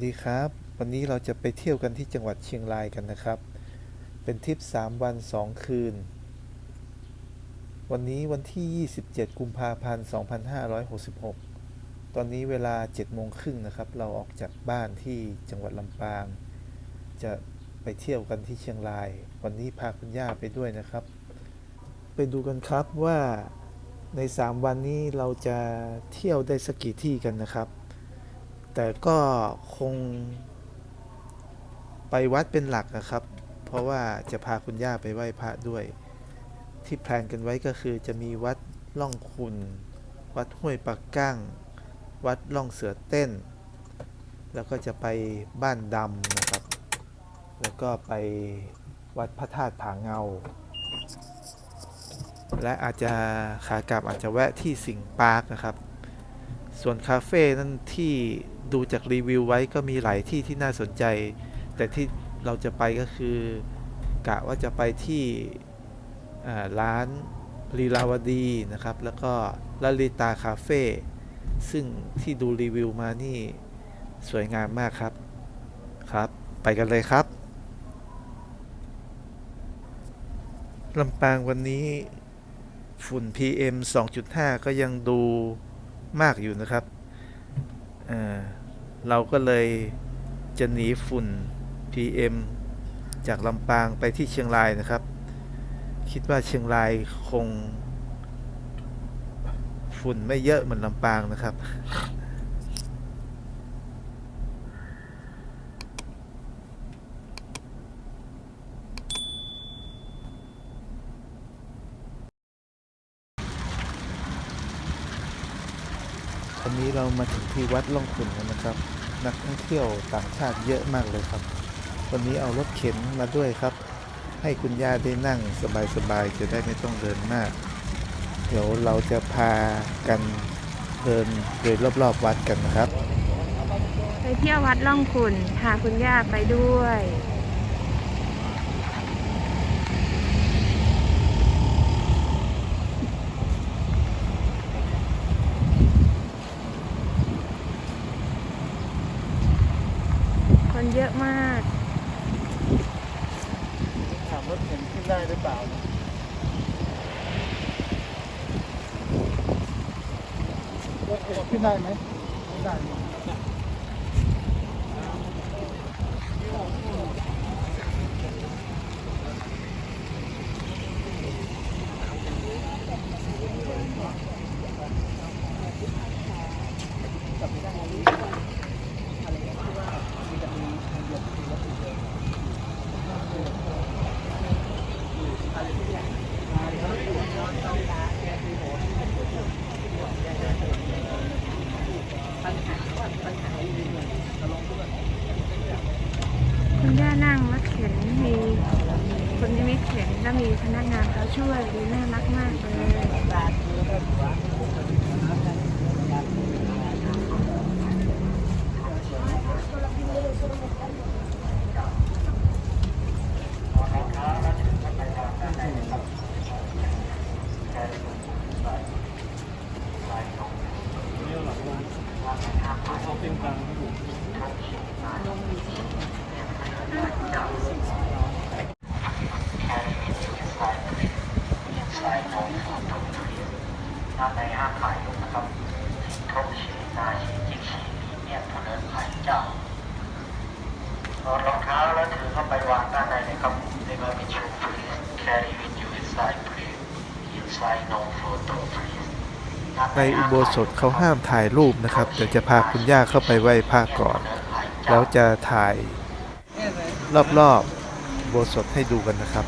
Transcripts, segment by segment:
วัสดีครับ วันนี้เราจะไปเที่ยวกันที่จังหวัดเชียงรายกันนะครับ เป็นทริป 3 วัน 2 คืน วันนี้วันที่ 27 กุมภาพันธ์ 2566 ตอนนี้เวลา 7 โมงครึ่งนะครับ เราออกจากบ้านที่จังหวัดลำปาง จะไปเที่ยวกันที่เชียงราย วันนี้พาคุณย่าไปด้วยนะครับ ไปดูกันครับว่าใน 3 วันนี้เราจะเที่ยวได้สักกี่ที่กันนะครับ แต่ก็คงไปวัดเป็นหลักนะครับ เพราะว่าจะพาคุณย่าไปไหว้พระด้วย ที่แพลนกันไว้ก็คือจะมีวัดล่องคุณ วัดห้วยปักกั้ง วัดล่องเสือเต้น แล้วก็จะไปบ้านดำนะครับ แล้วก็ไปวัดพระธาตุผาเงา และอาจจะขากลับอาจจะแวะที่สิงปาร์คนะครับ ส่วนคาเฟ่นั่นที่ดูจากรีวิวไว้ก็มีหลายที่ที่น่าสนใจ แต่ที่เราจะไปก็คือกะว่าจะไปที่ร้านลีลาวดีนะครับ แล้วก็ลลิตาคาเฟ่ซึ่งที่ดูรีวิวมานี่สวยงามมากครับครับ ไปกันเลยครับลำปางวันนี้ฝุ่น PM 2.5 ก็ยังดู มากอยู่นะครับเเราก็เลยจะหนีฝุ่น PM จากลำปางไปที่เชียงรายนะครับ คิดว่าเชียงรายคง ฝุ่นไม่เยอะเหมือนลำปางนะครับ วันนี้เรา มาถึงที่วัดล่องขุนแล้วนะครับ นักท่องเที่ยวต่างชาติเยอะมากเลยครับ วันนี้เอารถเข็นมาด้วยครับ ให้คุณย่าได้นั่งสบายๆจะได้ไม่ต้องเดินมาก เดี๋ยวเราจะพากันเดินโดยรอบๆวัดกันนะครับ ไปเที่ยววัดล่องขุนพาคุณย่าไปด้วย คนเยอะ มากถามรถเข็นขึ้นได้หรือเปล่าขึ้นได้ไหมได้ ในอุโบสถเขาห้ามถ่ายรูปนะครับ เดี๋ยวจะพาคุณย่าเข้าไปไหว้พระก่อน แล้วจะถ่ายรอบๆอุโบสถให้ดูกันนะครับ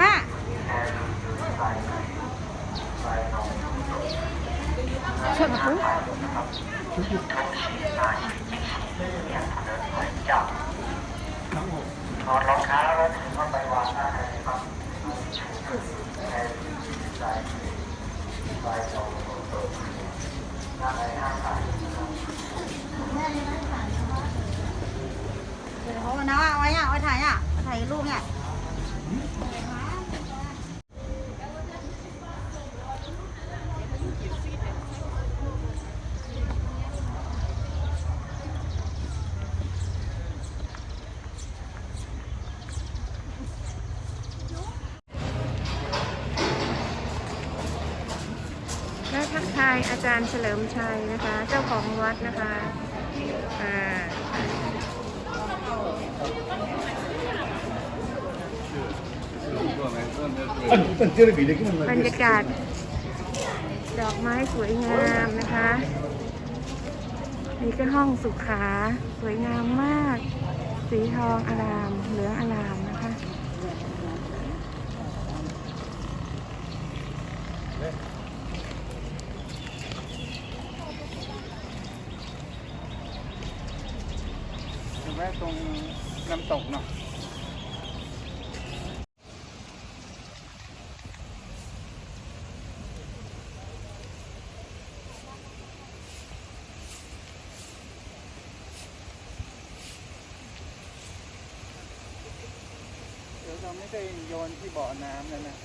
มา ชนคุ ถอดรอง เท้าแล้วถือเข้าไปวางด้านในนะครับคุณด้านในห้างขายนะครับเดี๋ยวเขาเอานะเอาไว้อะเอาไว้ถ่ายอะถ่ายรูปเนี่ย และทักทายอาจารย์เฉลิมชัยนะคะ เจ้าของวัดนะคะอ่าบรรยากาศ ดอกไม้สวยงามนะคะ นี่ก็ห้องสุขา สวยงามมาก สีทองอาราม เหลืองอารามนะคะ แวะ ตรงน้ำตกเนาะเดี๋ยวเราไม่ได้โยนที่บ่อน้ำแล้วนะ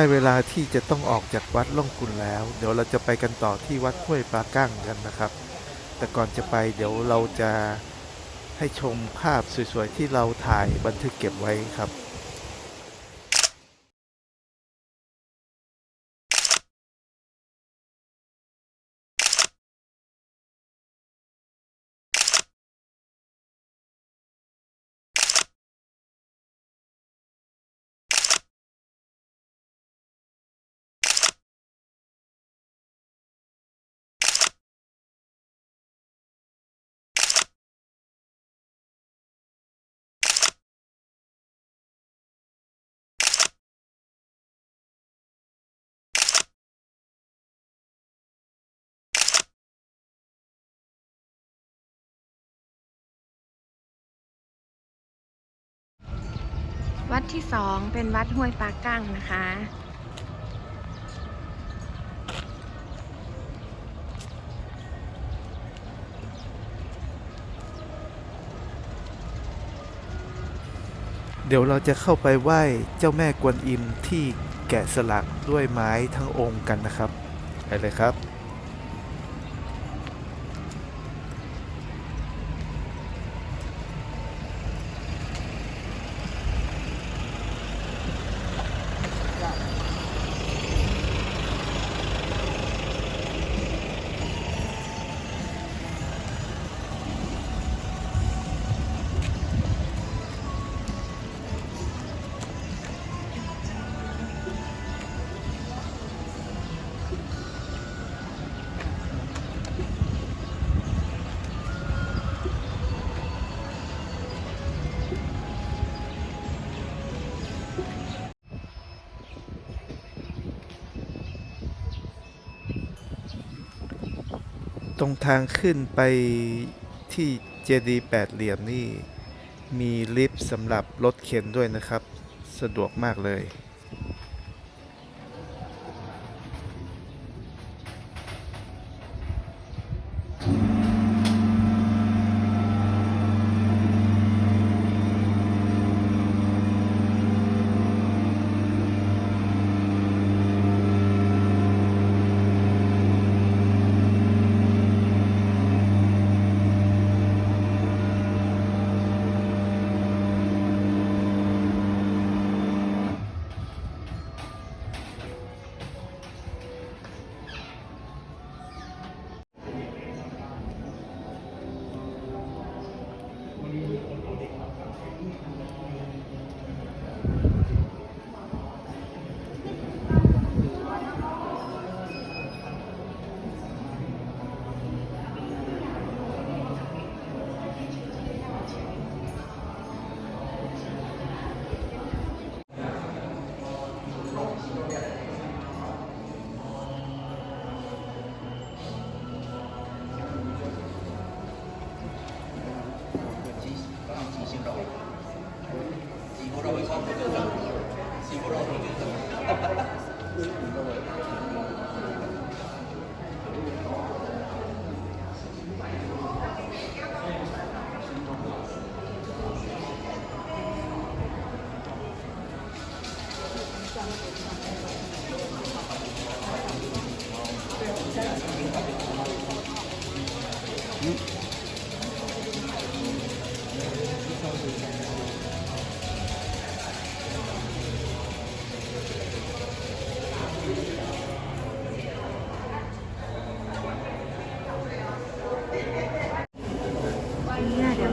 ได้เวลาที่จะต้องออกจากวัดล่องคุณแล้ว เดี๋ยวเราจะไปกันต่อที่วัดห้วยปลากั้งกันนะครับ แต่ก่อนจะไปเดี๋ยวเราจะให้ชมภาพสวยๆที่เราถ่ายบันทึกเก็บไว้ครับ วัดที่สองเป็นวัดห้วยปากั้งนะคะ เดี๋ยวเราจะเข้าไปไหว้เจ้าแม่กวนอิมที่แกะสลักด้วยไม้ทั้งองค์กันนะครับ ไปเลยครับ ตรงทางขึ้นไปที่เจดีแปดเหลี่ยมนี่ มีลิฟต์สำหรับรถเข็นด้วยนะครับ สะดวกมากเลย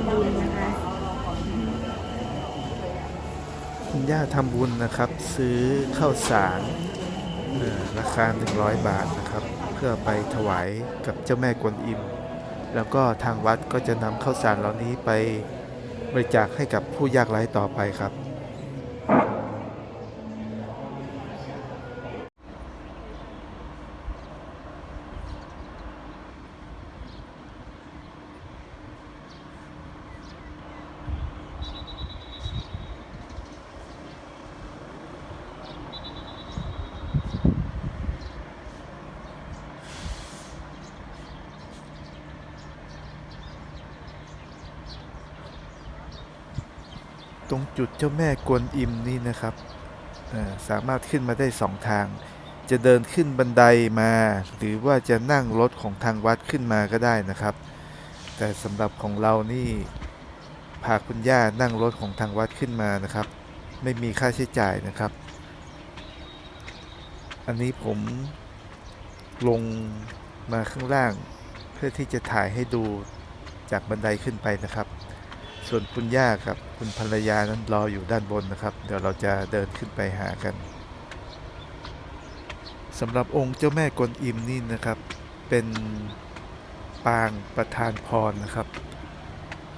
ำบุญนะคะ คุณย่าทำบุญนะครับ ซื้อข้าวสารราคา 100 บาทนะครับ เพื่อไปถวายกับเจ้าแม่กวนอิม แล้วก็ทางวัดก็จะนำข้าวสารเหล่านี้ไปบริจาคให้กับผู้ยากไร้ต่อไปครับ รงจุดเจ้าแม่กวนอิมนี่นะครับสามารถขึ้นมาได้สองทาง จะเดินขึ้นบันไดมา หรือว่าจะนั่งรถของทางวัดขึ้นมาก็ได้นะครับ แต่สำหรับของเรานี่พาคุณย่านั่งรถของทางวัดขึ้นมานะครับ ไม่มีค่าใช้จ่ายนะครับ อันนี้ผมลงมาข้างล่าง เพื่อที่จะถ่ายให้ดูจากบันไดขึ้นไปนะครับ ส่วนคุณย่ากับคุณภรรยานั้นรออยู่ด้านบนนะครับ เดี๋ยวเราจะเดินขึ้นไปหากันสำหรับองค์เจ้าแม่กวนอิมนี่นะครับ เป็นปางประธานพรนะครับ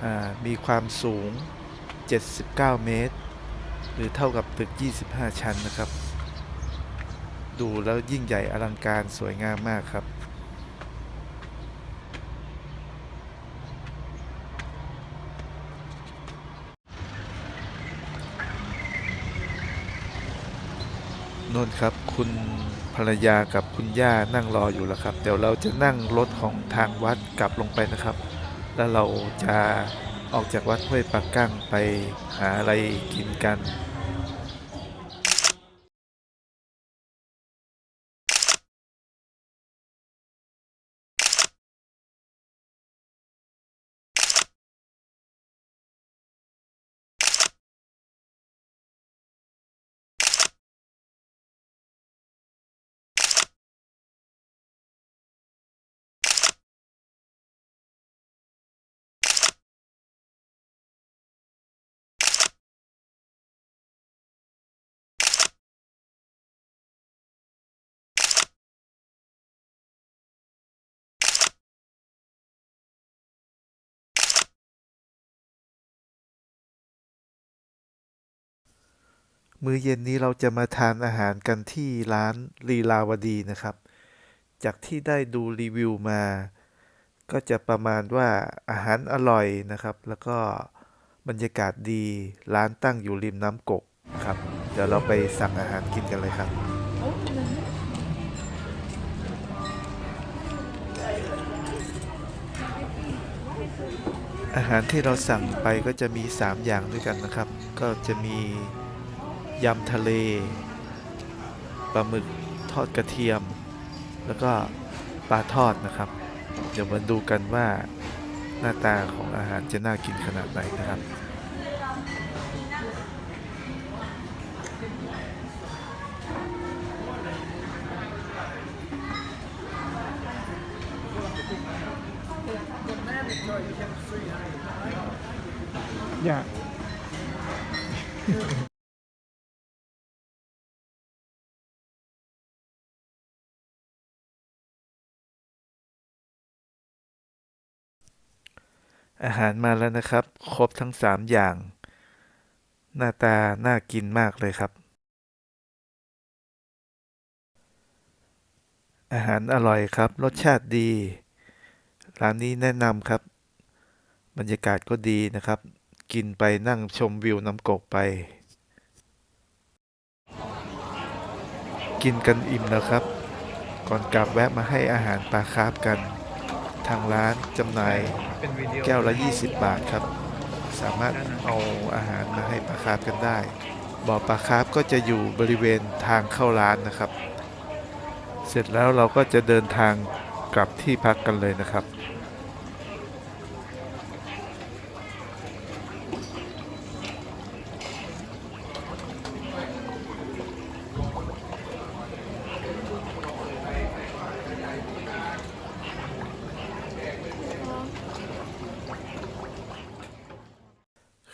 อ่ามีความสูง 79 เมตร หรือเท่ากับตึก 25 ชั้นนะครับ ดูแล้วยิ่งใหญ่อลังการสวยงามมากครับ นนท์ครับ คุณภรรยากับคุณย่านั่งรออยู่แล้วครับ เดี๋ยวเราจะนั่งรถของทางวัดกลับลงไปนะครับ แล้วเราจะออกจากวัดห้วยปากกั้งไปหาอะไรกินกัน มื้อเย็นนี้เราจะมาทานอาหารกันที่ร้านลีลาวดีนะครับ จากที่ได้ดูรีวิวมา ก็จะประมาณว่าอาหารอร่อยนะครับ แล้วก็บรรยากาศดีร้านตั้งอยู่ริมน้ำกกครับ เดี๋ยวเราไปสั่งอาหารกินกันเลยครับ อาหารที่เราสั่งไปก็จะมี 3 อย่างด้วยกันนะครับ ก็จะมี ยำทะเลปลาหมึกทอดกระเทียม แล้วก็ปลาทอดนะครับ เดี๋ยวมาดูกันว่าหน้าตาของอาหารจะน่ากินขนาดไหนนะครับ อาหารมาแล้วนะครับ ครบทั้ง3อย่าง หน้าตา น่ากินมากเลยครับ อาหารอร่อยครับ รสชาติดี ร้านนี้แนะนำครับ บรรยากาศก็ดีนะครับ กินไปนั่งชมวิวน้ำกกไป กินกันอิ่มแล้วครับ ก่อนกลับแวะมาให้อาหารปลาคาร์ฟกัน ทางร้านจำหน่าย แก้วละ 20 บาทครับ สามารถเอาอาหารมาให้ปลาคาร์ฟกันได้ บ่อปลาคาร์ฟก็จะอยู่บริเวณทางเข้าร้านนะครับ เสร็จแล้วเราก็จะเดินทางกลับที่พักกันเลยนะครับ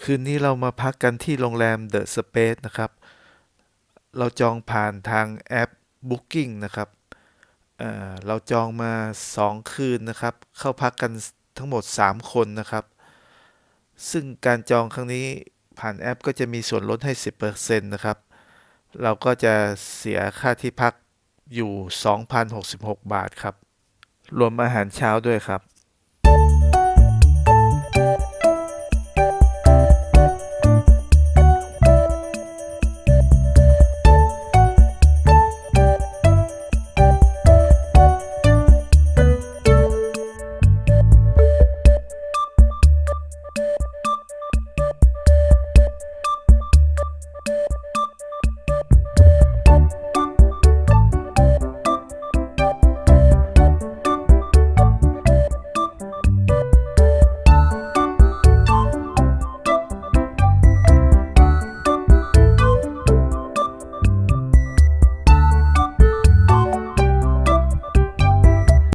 คืนนี้เรามาพักกันที่โรงแรม The Space นะครับ เราจองผ่านทางแอป Booking นะครับเเราจองมา 2 คืนนะครับ เข้าพักกันทั้งหมด 3 คนนะครับ ซึ่งการจองครั้งนี้ผ่านแอปก็จะมีส่วนลดให้ 10%นะครับ เราก็จะเสียค่าที่พักอยู่ 2,066 บาทครับ รวมอาหารเช้าด้วยครับ